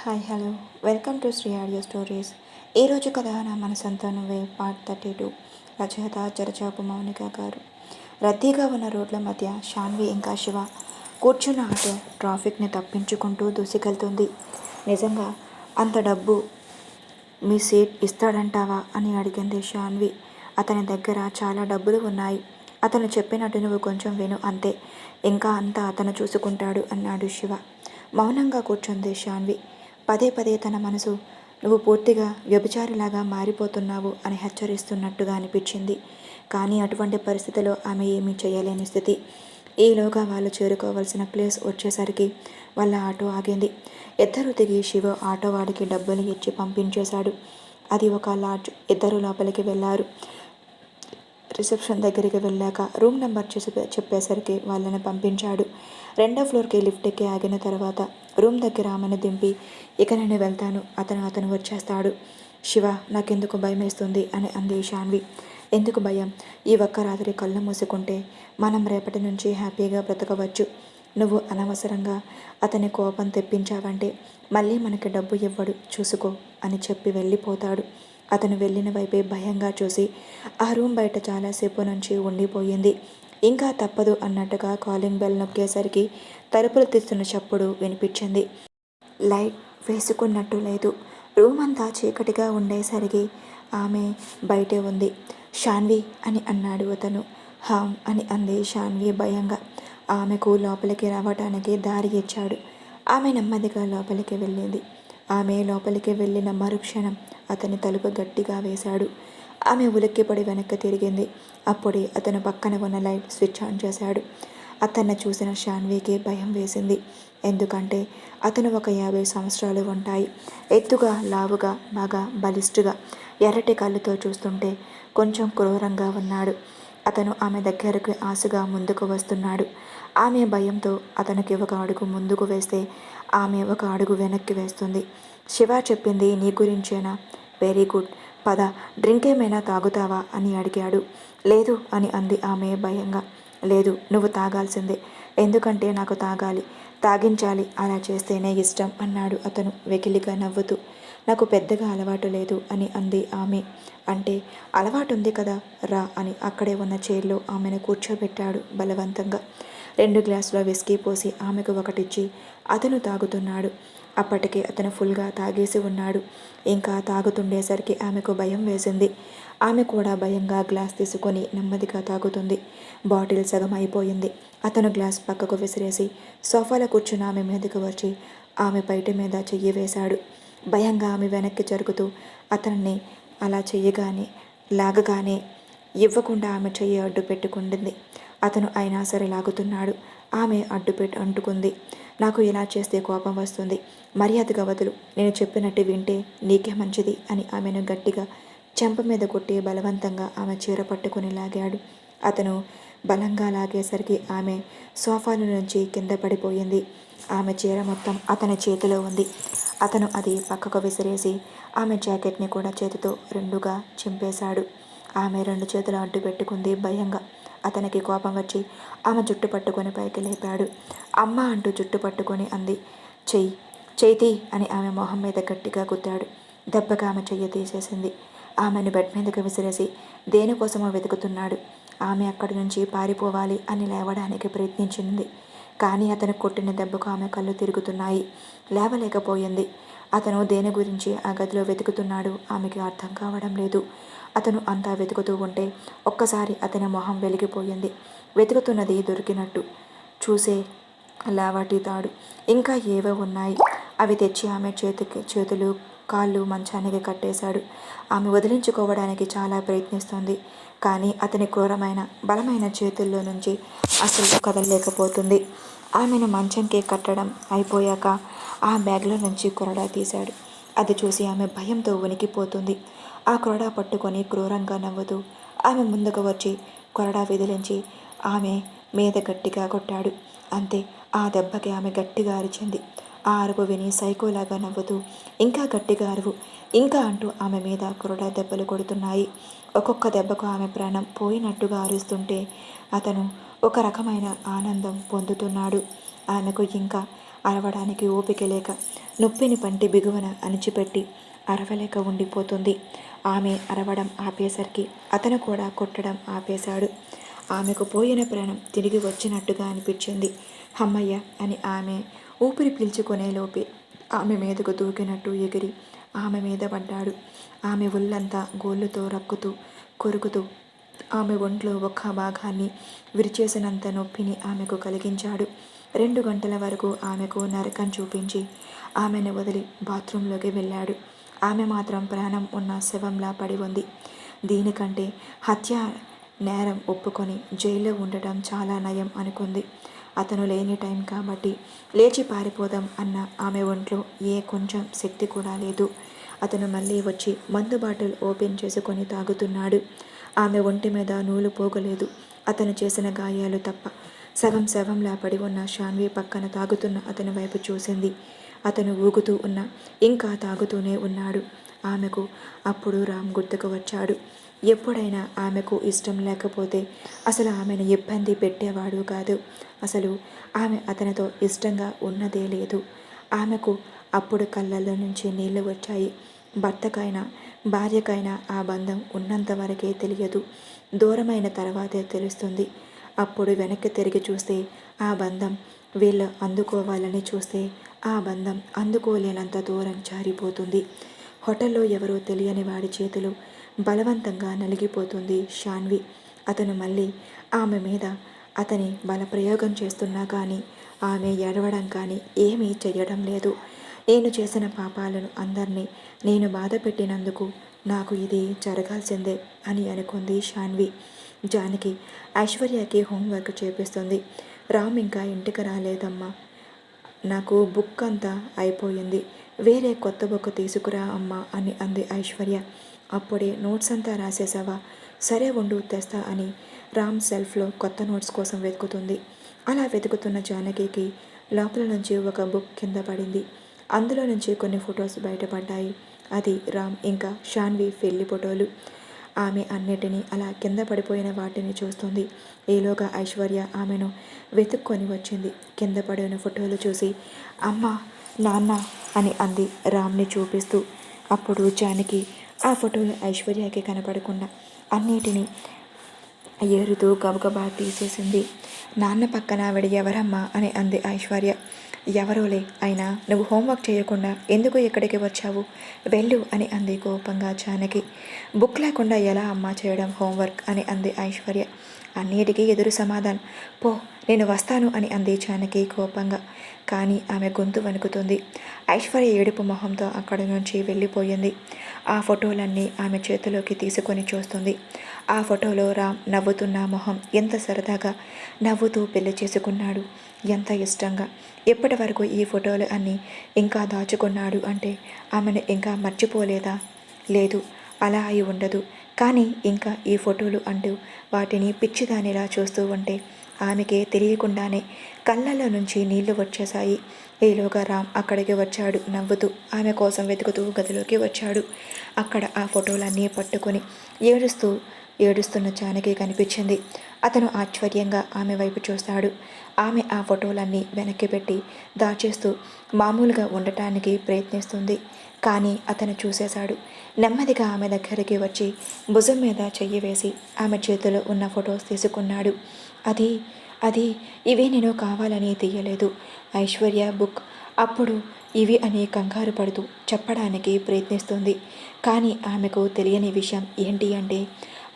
Hi hello. Welcome to Shri audio stories. ఈరోజు కథ నా మనసంతా నువ్వే పార్ట్ థర్టీ టూ. రచయిత చరచాపు మౌనిక గారు. రద్దీగా ఉన్న రోడ్ల మధ్య షాన్వి ఇంకా శివ. కూర్చున్న ఆటో ట్రాఫిక్ని తప్పించుకుంటూ దూసుకెళ్తుంది. నిజంగా అంత డబ్బు మీ సీట్ ఇస్తాడంటావా అని అడిగింది షాన్వి. అతని దగ్గర చాలా డబ్బులు ఉన్నాయి. అతను చెప్పినట్టు నువ్వు కొంచెం విను అంతే. ఇంకా అంతా అతను చూసుకుంటాడు అన్నాడు శివ. మౌనంగా కూర్చుంది షాన్వి. పదే పదే తన మనసు నువ్వు పూర్తిగా వ్యభిచారిలాగా మారిపోతున్నావు అని హెచ్చరిస్తున్నట్టుగా అనిపించింది. కానీ అటువంటి పరిస్థితిలో ఆమె ఏమీ చేయలేని స్థితి. ఈలోగా వాళ్ళు చేరుకోవాల్సిన ప్లేస్ వచ్చేసరికి వాళ్ళ ఆటో ఆగింది. ఇద్దరు దిగి శివ ఆటో వాడికి డబ్బులు ఇచ్చి పంపించేశాడు. అది ఒక లాడ్జ్. ఇద్దరు లోపలికి వెళ్ళారు. రిసెప్షన్ దగ్గరికి వెళ్ళాక రూమ్ నెంబర్ చేసి చెప్పేసరికి వాళ్ళని పంపించాడు. రెండో ఫ్లోర్కి లిఫ్ట్ ఎక్కి ఆగిన తర్వాత రూమ్ దగ్గర ఆమెను దింపి ఇక నేను వెళ్తాను. అతను అతను వచ్చేస్తాడు. శివ నాకెందుకు భయం వేస్తుంది అని అంది షాన్వి. ఎందుకు భయం? ఈ ఒక్క రాత్రి కళ్ళు మూసుకుంటే మనం రేపటి నుంచి హ్యాపీగా బ్రతకవచ్చు. నువ్వు అనవసరంగా అతని కోపం తెప్పించావంటే మళ్ళీ మనకి డబ్బు ఇవ్వడు. చూసుకో అని చెప్పి వెళ్ళిపోతాడు. అతను వెళ్ళిన వైపే భయంగా చూసి ఆ రూమ్ బయట చాలాసేపు నుంచి ఉండిపోయింది. ఇంకా తప్పదు అన్నట్టుగా కాలింగ్ బెల్ నొక్కేసరికి తలుపులు తీస్తున్న చప్పుడు వినిపించింది. లైట్ వేసుకున్నట్టు లేదు. రూమ్ అంతా చీకటిగా ఉండేసరికి ఆమె బయటే ఉంది. షాన్వి అని అన్నాడు అతను. హామ్ అని అంది షాన్వి భయంగా. ఆమెకు లోపలికి రావటానికి దారి ఇచ్చాడు. ఆమె నెమ్మదిగా లోపలికి వెళ్ళింది. ఆమె లోపలికి వెళ్ళిన మరుక్షణం అతని తలుపు గట్టిగా వేశాడు. ఆమె ఉలిక్కిపడి వెనక్కి తిరిగింది. అప్పుడే అతను పక్కన ఉన్న లైట్ స్విచ్ ఆన్ చేశాడు. అతన్ని చూసిన షాన్వీకి భయం వేసింది. ఎందుకంటే అతను ఒక యాభై సంవత్సరాలు ఉంటాయి. ఎత్తుగా లావుగా బాగా బలిష్టుగా ఎర్రటి కళ్ళుతో చూస్తుంటే కొంచెం క్రూరంగా ఉన్నాడు. అతను ఆమె దగ్గరకు ఆశగా ముందుకు వస్తున్నాడు. ఆమె భయంతో అతనికి ఒక అడుగు ముందుకు వేస్తే ఆమె ఒక అడుగు వెనక్కి వేస్తుంది. శివ చెప్పింది నీ గురించేనా? Very good. పద డ్రింక్ ఏమైనా తాగుతావా? అని అడిగాడు. లేదు అని అంది ఆమె భయంగా. లేదు నువ్వు తాగాల్సిందే. ఎందుకంటే నాకు తాగాలి. తాగించాలి అలా చేస్తేనే ఇష్టం అన్నాడు అతను వెకిలిగా నవ్వుతూ. నాకు పెద్దగా అలవాటు లేదు అని అంది ఆమె. అంటే అలవాటు ఉంది కదా రా అని అక్కడే ఉన్న చైర్లో ఆమెను కూర్చోబెట్టాడు బలవంతంగా. రెండు గ్లాసుల విస్కీ పోసి ఆమెకు ఒకటిచ్చి అతను తాగుతున్నాడు. అప్పటికే అతను ఫుల్గా తాగేసి ఉన్నాడు. ఇంకా తాగుతుండేసరికి ఆమెకు భయం వేసింది. ఆమె కూడా భయంగా గ్లాస్ తీసుకొని నెమ్మదిగా తాగుతుంది. బాటిల్ సగం అయిపోయింది. అతను గ్లాస్ పక్కకు విసిరేసి సోఫాలో కూర్చున్న ఆమె మీదకు వచ్చి ఆమె బయట మీద చెయ్యి వేశాడు. భయంగా ఆమె వెనక్కి జరుగుతూ అతన్ని అలా చెయ్యగానే లాగగానే ఇవ్వకుండా ఆమె చెయ్యి అడ్డు పెట్టుకుంటుంది అతను అయినా సరే లాగుతున్నాడు. ఆమె అడ్డు పెట్టి అంటుకుంది. నాకు ఇలా చేస్తే కోపం వస్తుంది. మర్యాదగా వదులు. నేను చెప్పినట్టు వింటే నీకే మంచిది అని ఆమెను గట్టిగా చెంప మీద కొట్టి బలవంతంగా ఆమె చీర పట్టుకుని లాగాడు. అతను బలంగా లాగేసరికి ఆమె సోఫాల నుంచి కింద పడిపోయింది. ఆమె చీర మొత్తం అతని చేతిలో ఉంది. అతను అది పక్కకు విసిరేసి ఆమె జాకెట్ని కూడా చేతితో రెండుగా చింపేశాడు. ఆమె రెండు చేతులు అడ్డు పెట్టుకుంది భయంగా. అతనికి కోపం వచ్చి ఆమె జుట్టు పట్టుకొని పైకి లేపాడు. అమ్మ అంటూ జుట్టు పట్టుకొని అంది. చెయ్యి చేతి అని ఆమె మొహం మీద గట్టిగా గుద్దాడు. దెబ్బగా ఆమె చెయ్యి తీసేసింది. ఆమెను బెడ్ మీదకి విసిరేసి దేనికోసమో వెతుకుతున్నాడు. ఆమె అక్కడి నుంచి పారిపోవాలి అని లేవడానికి ప్రయత్నించింది. కానీ అతను కొట్టిన దెబ్బకు ఆమె కళ్ళు తిరుగుతున్నాయి. లేవలేకపోయింది. అతను దేని గురించి ఆ గదిలో వెతుకుతున్నాడు ఆమెకి అర్థం కావడం లేదు. అతను అంతా వెతుకుతూ ఉంటే ఒక్కసారి అతని మొహం వెలిగిపోయింది. వెతుకుతున్నది దొరికినట్టు. చూసే లావాటి తాడు ఇంకా ఏవో ఉన్నాయి. అవి తెచ్చి ఆమె చేతికి చేతులు కాళ్ళు మంచానికి కట్టేశాడు. ఆమె వదిలించుకోవడానికి చాలా ప్రయత్నిస్తుంది. కానీ అతని క్రూరమైన బలమైన చేతుల్లో నుంచి అసలు కదలలేకపోతుంది. ఆమెను మంచంకే కట్టడం అయిపోయాక ఆ బ్యాగ్లో నుంచి కొరడా తీశాడు. అది చూసి ఆమె భయంతో వణికిపోతుంది. ఆ కొరడా పట్టుకొని క్రూరంగా నవ్వుతూ ఆమె ముందుకు వచ్చి కొరడా విదిలించి ఆమె మీద గట్టిగా కొట్టాడు. అంతే ఆ దెబ్బకి ఆమె గట్టిగా అరిచింది. ఆ అరుపు విని సైకోలాగా నవ్వుతూ ఇంకా గట్టిగా అరువు ఇంకా అంటూ ఆమె మీద కొరడా దెబ్బలు కొడుతున్నాయి. ఒక్కొక్క దెబ్బకు ఆమె ప్రాణం పోయినట్టుగా అరుస్తుంటే అతను ఒక రకమైన ఆనందం పొందుతున్నాడు. ఆమెకు ఇంకా అరవడానికి ఓపిక లేక నొప్పిని పంటి బిగువన అణిచిపెట్టి అరవలేక ఉండిపోతుంది. ఆమె అరవడం ఆపేసరికి అతను కూడా కొట్టడం ఆపేశాడు. ఆమెకు పోయిన ప్రాణం తిరిగి వచ్చినట్టుగా అనిపించింది. హమ్మయ్య అని ఆమె ఊపిరి పీల్చుకునేలోపే ఆమె మీదకు దూకినట్టు ఎగిరి ఆమె మీద పడ్డాడు. ఆమె ఒళ్ళంతా గోళ్ళుతో రక్కుతూ కొరుకుతూ ఆమె ఒంట్లో ఒక్క భాగాన్ని విరిచేసినంత నొప్పిని ఆమెకు కలిగించాడు. రెండు గంటల వరకు ఆమెకు నరకం చూపించి ఆమెను వదిలి బాత్రూంలోకి వెళ్ళాడు. ఆమె మాత్రం ప్రాణం ఉన్న శవంలా పడి ఉంది. దీనికంటే హత్య నేరం ఒప్పుకొని జైల్లో ఉండటం చాలా నయం అనుకుంది. అతను లేని టైం కాబట్టి లేచి పారిపోదాం అన్న ఆమె ఒంట్లో ఏ కొంచెం శక్తి కూడా లేదు. అతను మళ్ళీ వచ్చి మందు బాటిల్ ఓపెన్ చేసుకొని తాగుతున్నాడు. ఆమె ఒంటి మీద నూలు పోగలేదు. అతను చేసిన గాయాలు తప్ప సగం శవంలా పడి ఉన్న షాన్వి పక్కన తాగుతున్న అతని వైపు చూసింది. అతను ఊగుతూ ఉన్న ఇంకా తాగుతూనే ఉన్నాడు. ఆమెకు అప్పుడు రామ్ గుర్తుకు వచ్చాడు. ఎప్పుడైనా ఆమెకు ఇష్టం లేకపోతే అసలు ఆమెను ఇబ్బంది పెట్టేవాడు కాదు. అసలు ఆమె అతనితో ఇష్టంగా ఉన్నదే లేదు. ఆమెకు అప్పుడు కళ్ళల్లో నుంచి నీళ్ళు వచ్చాయి. భర్తకైనా భార్యకైనా ఆ బంధం ఉన్నంత వరకే తెలియదు. దూరమైన తర్వాతే తెలుస్తుంది. అప్పుడు వెనక్కి తిరిగి చూస్తే ఆ బంధం వీళ్ళు అందుకోవాలని చూస్తే ఆ బంధం అందుకోలేనంత దూరం జారిపోతుంది. హోటల్లో ఎవరో తెలియని వాడి చేతులు బలవంతంగా నలిగిపోతుంది షాన్వి. అతను మళ్ళీ ఆమె మీద అతని బలప్రయోగం చేస్తున్నా కానీ ఆమె ఎడవడం కానీ ఏమీ చేయడం లేదు. నేను చేసిన పాపాలను అందరినీ నేను బాధ పెట్టినందుకు నాకు ఇది జరగాల్సిందే అని అనుకుంది షాన్వి జానకి ఐశ్వర్యకి హోంవర్క్ చేపిస్తుంది. రామ్ ఇంకా ఇంటికి రాలేదమ్మా. నాకు బుక్ అంతా అయిపోయింది. వేరే కొత్త బుక్ తీసుకురా అమ్మా అని అంది ఐశ్వర్య. అప్పుడే నోట్స్ అంతా రాసేసావా సరే ఉండు తెస్తా అని రామ్ సెల్ఫ్లో కొత్త నోట్స్ కోసం వెతుకుతుంది. అలా వెతుకుతున్న జానకికి లోపల నుంచి ఒక బుక్ కింద పడింది. అందులో నుంచి కొన్ని ఫొటోస్ బయటపడ్డాయి. అది రామ్ ఇంకా షాన్వి పెళ్ళి ఫోటోలు. ఆమె అన్నిటినీ అలా కింద పడిపోయిన వాటిని చూస్తుంది. ఈలోగా ఐశ్వర్య ఆమెను వెతుక్కొని వచ్చింది. కింద పడిన ఫోటోలు చూసి అమ్మ నాన్న అని అంది రామ్ని చూపిస్తూ. అప్పుడు జానకి ఆ ఫోటోలు ఐశ్వర్యకి కనపడకుండా అన్నిటినీ ఏరుతూ గబగబా తీసేసింది. నాన్న పక్కన ఆవిడ ఎవరమ్మా? అని అంది ఐశ్వర్య. ఎవరోలే అయినా నువ్వు హోంవర్క్ చేయకుండా ఎందుకు ఇక్కడికి వచ్చావు? వెళ్ళు అని అంది కోపంగా జానకి. బుక్ లేకుండా ఎలా అమ్మా చేయడం హోంవర్క్ అని అంది ఐశ్వర్య. అన్నిటికీ ఎదురు సమాధానం. పో నేను వస్తాను అని అంది జానకి కోపంగా. కానీ ఆమె గొంతు వణుకుతుంది. ఐశ్వర్య ఏడుపు మొహంతో అక్కడి నుంచి వెళ్ళిపోయింది. ఆ ఫోటోలన్నీ ఆమె చేతిలోకి తీసుకొని చూస్తుంది. ఆ ఫోటోలో రామ్ నవ్వుతున్న మొహం ఎంత సరదాగా నవ్వుతూ పెళ్ళి చేసుకున్నాడు. ఎంత ఇష్టంగా. ఎప్పటి వరకు ఈ ఫోటోలు అన్నీ ఇంకా దాచుకున్నాడు అంటే ఆమెను ఇంకా మర్చిపోలేదా? లేదు అలా అయి ఉండదు. కానీ ఇంకా ఈ ఫోటోలు అంటూ వాటిని పిచ్చిదానిలా చూస్తూ ఉంటే ఆమెకే తెలియకుండానే కళ్ళల్లో నుంచి నీళ్ళు వచ్చేశాయి. ఈలోగా రామ్ అక్కడికి వచ్చాడు నవ్వుతూ ఆమె కోసం వెతుకుతూ గదిలోకి వచ్చాడు. అక్కడ ఆ ఫోటోలన్నీ పట్టుకొని ఏడుస్తూ ఏడుస్తున్న జానకి కనిపించింది. అతను ఆశ్చర్యంగా ఆమె వైపు చూస్తాడు. ఆమె ఆ ఫోటోలన్నీ వెనక్కి పెట్టి దాచేస్తూ మామూలుగా ఉండటానికి ప్రయత్నిస్తుంది. కానీ అతను చూసేశాడు. నెమ్మదిగా ఆమె దగ్గరికి వచ్చి భుజం మీద చెయ్యి వేసి ఆమె చేతిలో ఉన్న ఫొటోస్ తీసుకున్నాడు. అది అది ఇవి నేను కావాలని తీయలేదు. ఐశ్వర్య బుక్ అప్పుడు ఇవి అని కంగారు పడుతూ చెప్పడానికి ప్రయత్నిస్తుంది. కానీ ఆమెకు తెలియని విషయం ఏంటి అంటే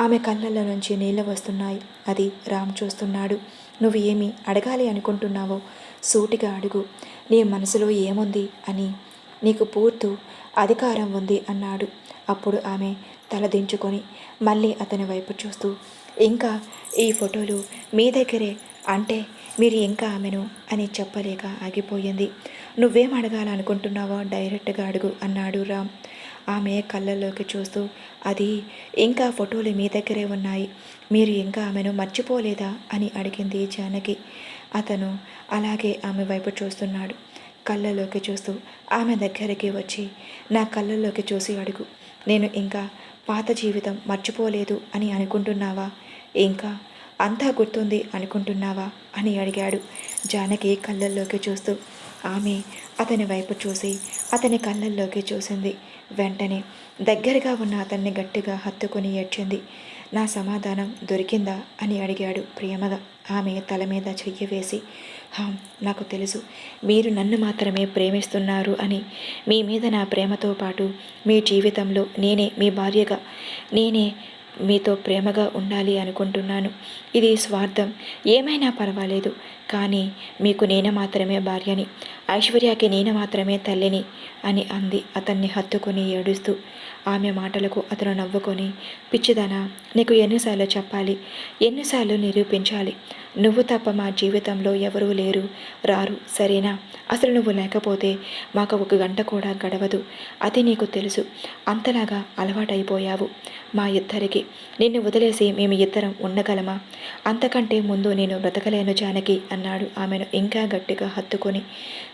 ఆమె కళ్ళల్లో నుంచి నీళ్ళు వస్తున్నాయి. అది రామ్ చూస్తున్నాడు. నువ్వు ఏమి అడగాలి అనుకుంటున్నావో? సూటిగా అడుగు. నీ మనసులో ఏముంది అని. నీకు పూర్తి అధికారం ఉంది అన్నాడు. అప్పుడు ఆమె తలదించుకొని మళ్ళీ అతని వైపు చూస్తూ ఇంకా ఈ ఫోటోలు మీ దగ్గరే? అంటే మీరు ఇంకా ఆమెను? అని చెప్పలేక ఆగిపోయింది. నువ్వేం అడగాలనుకుంటున్నావో డైరెక్ట్గా అడుగు అన్నాడు రామ్. ఆమె కళ్ళల్లోకి చూస్తూ అది ఇంకా ఫోటోలు మీ దగ్గరే ఉన్నాయి. మీరు ఇంకా ఆమెను మర్చిపోలేదా? అని అడిగింది జానకి. అతను అలాగే ఆమె వైపు చూస్తున్నాడు. కళ్ళలోకి చూస్తూ ఆమె దగ్గరికి వచ్చి నా కళ్ళల్లోకి చూసి అడుగు. నేను ఇంకా పాత జీవితం మర్చిపోలేదు అని అనుకుంటున్నావా? ఇంకా అంతా గుర్తుంది అనుకుంటున్నావా? అని అడిగాడు. జానకి కళ్ళల్లోకి చూస్తూ ఆమె అతని వైపు చూసి అతని కళ్ళల్లోకి చూసింది. వెంటనే దగ్గరగా ఉన్న అతన్ని గట్టిగా హత్తుకొని ఏడ్చింది. నా సమాధానం దొరికిందా? అని అడిగాడు ప్రేమగా ఆమె తల మీద చెయ్యి వేసి హాం నాకు తెలుసు. మీరు నన్ను మాత్రమే ప్రేమిస్తున్నారు అని. మీ మీద నా ప్రేమతో పాటు మీ జీవితంలో నేనే మీ భార్యగా నేనే మీతో ప్రేమగా ఉండాలి అనుకుంటున్నాను. ఇది స్వార్థం. ఏమైనా పర్వాలేదు. కానీ మీకు నేను మాత్రమే భార్యని. ఐశ్వర్యకి నేను మాత్రమే తల్లిని అని అంది. అతన్ని హత్తుకొని ఏడుస్తూ. ఆమె మాటలకు అతను నవ్వుకొని పిచ్చిదనా నీకు ఎన్నిసార్లు చెప్పాలి? ఎన్నిసార్లు నిరూపించాలి? నువ్వు తప్ప మా జీవితంలో ఎవరూ లేరు. రారు. సరేనా? అసలు నువ్వు లేకపోతే మాకు ఒక గంట కూడా గడవదు. అది నీకు తెలుసు. అంతలాగా అలవాటైపోయావు. మా ఇద్దరికి. నిన్ను వదిలేసి మేము ఇద్దరం ఉండగలమా? అంతకంటే ముందు నేను బ్రతకలేను జానకి అన్నాడు ఆమెను ఇంకా గట్టిగా హత్తుకొని.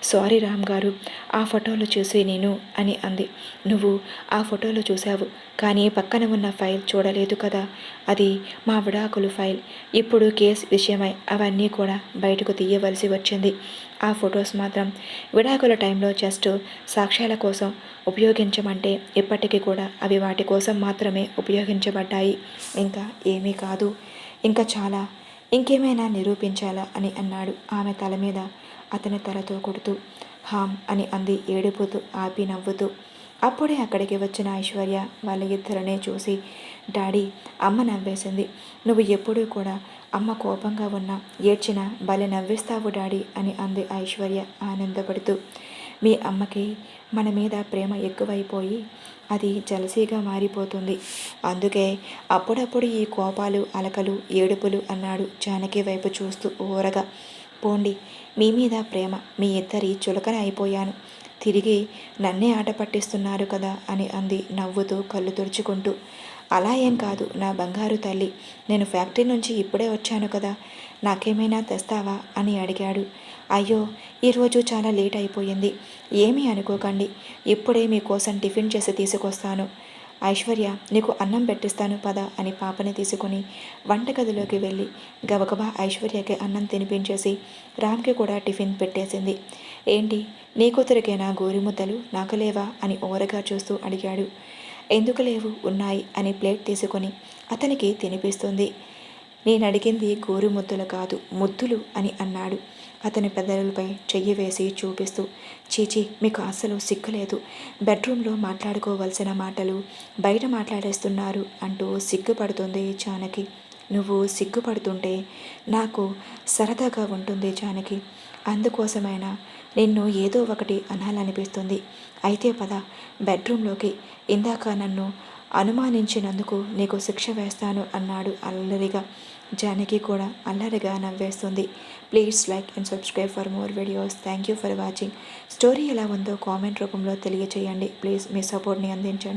సారీ రామ్ గారు ఆ ఫోటోలు చూసి నేను అని అంది. నువ్వు ఆ ఫోటోలు చూశావు కానీ పక్కన ఉన్న ఫైల్ చూడలేదు కదా? అది మా విడాకులు ఫైల్. ఇప్పుడు కేసు విషయమై అవన్నీ కూడా బయటకు తీయవలసి వచ్చింది. ఆ ఫొటోస్ మాత్రం విడాకుల టైంలో జస్ట్ సాక్ష్యాల కోసం ఉపయోగించమంటే ఇప్పటికీ కూడా అవి వాటి కోసం మాత్రమే ఉపయోగించబడ్డాయి. ఇంకా ఏమీ కాదు. ఇంకా చాలా. ఇంకేమైనా నిరూపించాలా అని అన్నాడు ఆమె తల మీద. అతని తలతో కొడుతూ హామ్ అని అంది ఏడిపోతూ ఆపి నవ్వుతూ. అప్పుడే అక్కడికి వచ్చిన ఐశ్వర్య వాళ్ళ ఇద్దరినే చూసి డాడీ అమ్మ నవ్వేసింది. నువ్వు ఎప్పుడూ కూడా అమ్మ కోపంగా ఉన్నా ఏడ్చినా భలే నవ్విస్తావు డాడీ అని అంది ఐశ్వర్య ఆనందపడుతూ. మీ అమ్మకి మన మీద ప్రేమ ఎక్కువైపోయి అది జలసీగా మారిపోతుంది. అందుకే అప్పుడప్పుడు ఈ కోపాలు అలకలు ఏడుపులు అన్నాడు జానకి వైపు చూస్తూ ఊరగా పోండి మీ మీద ప్రేమ మీ ఇద్దరి చులకన అయిపోయాను. తిరిగి నన్నే ఆట పట్టిస్తున్నారు కదా అని అంది నవ్వుతూ కళ్ళు తుడుచుకుంటూ. అలా ఏం కాదు నా బంగారు తల్లి నేను ఫ్యాక్టరీ నుంచి ఇప్పుడే వచ్చాను కదా నాకేమైనా తెస్తావా అని అడిగాడు. అయ్యో ఈరోజు చాలా లేట్ అయిపోయింది ఏమీ అనుకోకండి ఇప్పుడే మీకోసం టిఫిన్ చేసి తీసుకొస్తాను. ఐశ్వర్య నీకు అన్నం పెట్టిస్తాను పద అని పాపని తీసుకుని వంటగదిలోకి వెళ్ళి గబగబా ఐశ్వర్యకి అన్నం తినిపించేసి రామ్కి కూడా టిఫిన్ పెట్టేసింది. ఏంటి? నీ కూతురికేనా గోరిముద్దలు నాకు లేవా అని ఓరగా చూస్తూ అడిగాడు. ఎందుకు లేవు? ఉన్నాయి అని ప్లేట్ తీసుకొని అతనికి తినిపిస్తుంది. నేను అడిగింది గోరు ముద్దులు కాదు ముద్దులు అని అన్నాడు. అతని పెదవులపై చెయ్యి వేసి చూపిస్తూ చీచి మీకు అస్సలు సిగ్గులేదు. బెడ్రూమ్లో మాట్లాడుకోవలసిన మాటలు బయట మాట్లాడేస్తున్నారు అంటూ సిగ్గుపడుతుంది జానకి. నువ్వు సిగ్గుపడుతుంటే నాకు సరదాగా ఉంటుంది జానకి. అందుకోసమైనా నిన్ను ఏదో ఒకటి అనాలనిపిస్తుంది. అయితే పద బెడ్రూమ్లోకి. ఇందాక నన్ను అనుమానించినందుకు నీకు శిక్ష వేస్తాను అన్నాడు అల్లరిగా. జానకి కూడా అల్లరిగా నవ్వేస్తుంది. Please like and subscribe for more videos. Thank you for watching. Story ఎలా ఉందో కామెంట్ రూపంలో తెలియచేయండి. ప్లీజ్ మీ సపోర్ట్ని అందించండి.